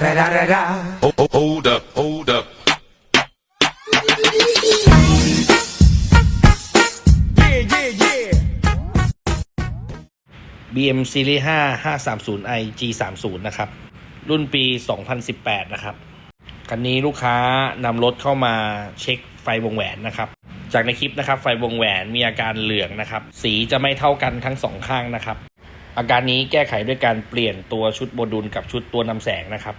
da da da da. Hold, hold, hold up, hold up. Yeah, yeah, yeah. BM Series 5 530i G30 นะครับ รุ่นปี 2018 นะครับ คันนี้ลูกค้านำรถเข้ามาเช็คไฟวงแหวนนะครับ จากในคลิปนะครับ ไฟวงแหวนมีอาการเหลืองนะครับ สีจะไม่เท่ากันทั้งสองข้างนะครับ อาการนี้แก้ไขด้วยการเปลี่ยนตัวชุดโมดูลกับชุดตัวนำแสงนะครับ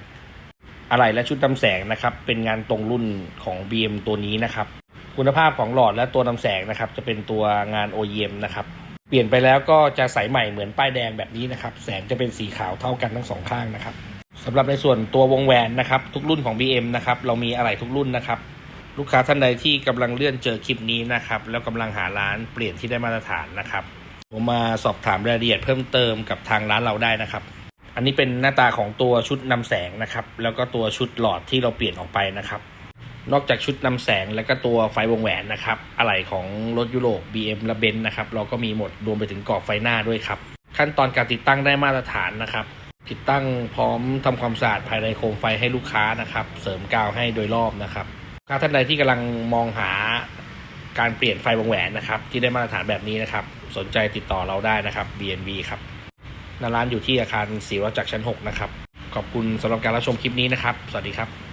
อะไหล่และชุดนำแสงนะครับ เป็นงานตรงรุ่นของ BM ตัวนี้นะครับ คุณภาพของหลอดและตัวนำแสงนะครับ จะเป็นตัวงาน OEM นะครับ เปลี่ยนไปแล้วก็จะใสใหม่เหมือนป้ายแดงแบบนี้นะครับ แสงจะเป็นสีขาวเท่ากันทั้งสองข้างนะครับสำหรับในส่วนตัววงแหวนนะครับทุกรุ่นของ BM นะครับเรามีอะไหล่ทุกรุ่นนะครับลูกค้าท่านใดที่กำลังเลื่อนเจอคลิปนี้นะครับแล้วกำลังหาร้านเปลี่ยนที่ได้มาตรฐานนะครับ ผมมาสอบถามรายละเอียดเพิ่มเติมกับทางร้านเราได้นะครับ อันนี้เป็นหน้าตาของตัวชุดนำแสงนะครับ แล้วก็ตัวชุดหลอดที่เราเปลี่ยนออกไปนะครับ นอกจากชุดนำแสงแล้วก็ตัวไฟวงแหวนนะครับ อะไหล่ของรถยุโรป BM และเบนซ์นะครับ เราก็มีหมดรวมไปถึงกรอบไฟหน้าด้วยครับ ขั้นตอนการติดตั้งได้มาตรฐานนะครับ ติดตั้งพร้อมทำความสะอาดภายในโคมไฟให้ลูกค้านะครับ เสริมกาวให้โดยรอบนะครับลูกค้าท่านใดที่กำลังมองหา การเปลี่ยนไฟวงแหวนนะครับ ที่ได้มาตรฐานแบบนี้นะครับ สนใจติดต่อเราได้นะครับ BNB ครับนาร้านอยู่ที่อาคารศรีวจักรชั้น 6 นะครับ ขอบคุณสำหรับการรับชมคลิปนี้นะครับ สวัสดีครับ